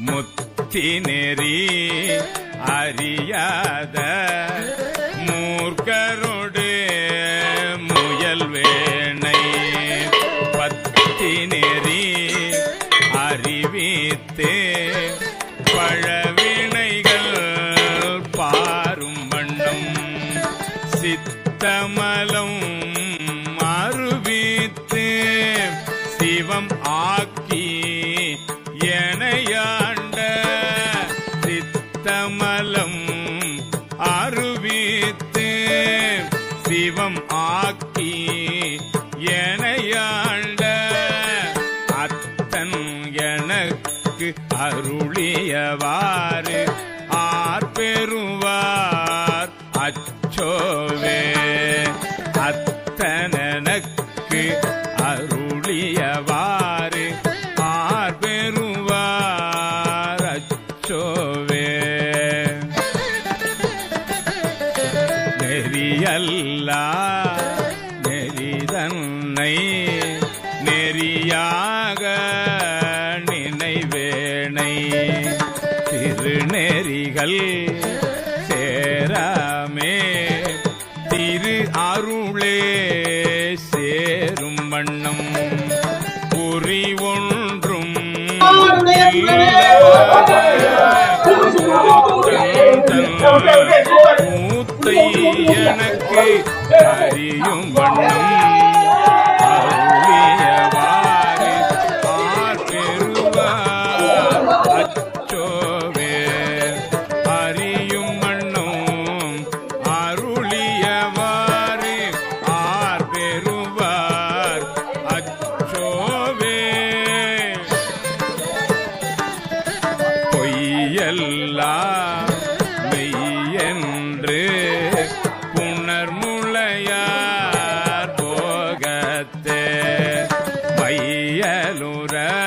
முத்தி நெறி அறியாத மூர்க்கரோடு முயல் வேணை. பத்தி நெறி அறிவித்து பழவினைகள் பாரும் வண்ணம். சித்தமலம் அருவித்து சிவம் ஆக்கி அருளியவாறு ஆர் பெறுவார் அச்சோவே அத்தனக்கு அருளியவாறு ஆர் பெறுவார் அச்சோவே நெறியல்லா திருநெறிகள் சேராமே. திரு அருளே சேரும் வண்ணம். குறி ஒன்றும் மூத்தை எனக்கு அறியும் வண்ணம். लो रे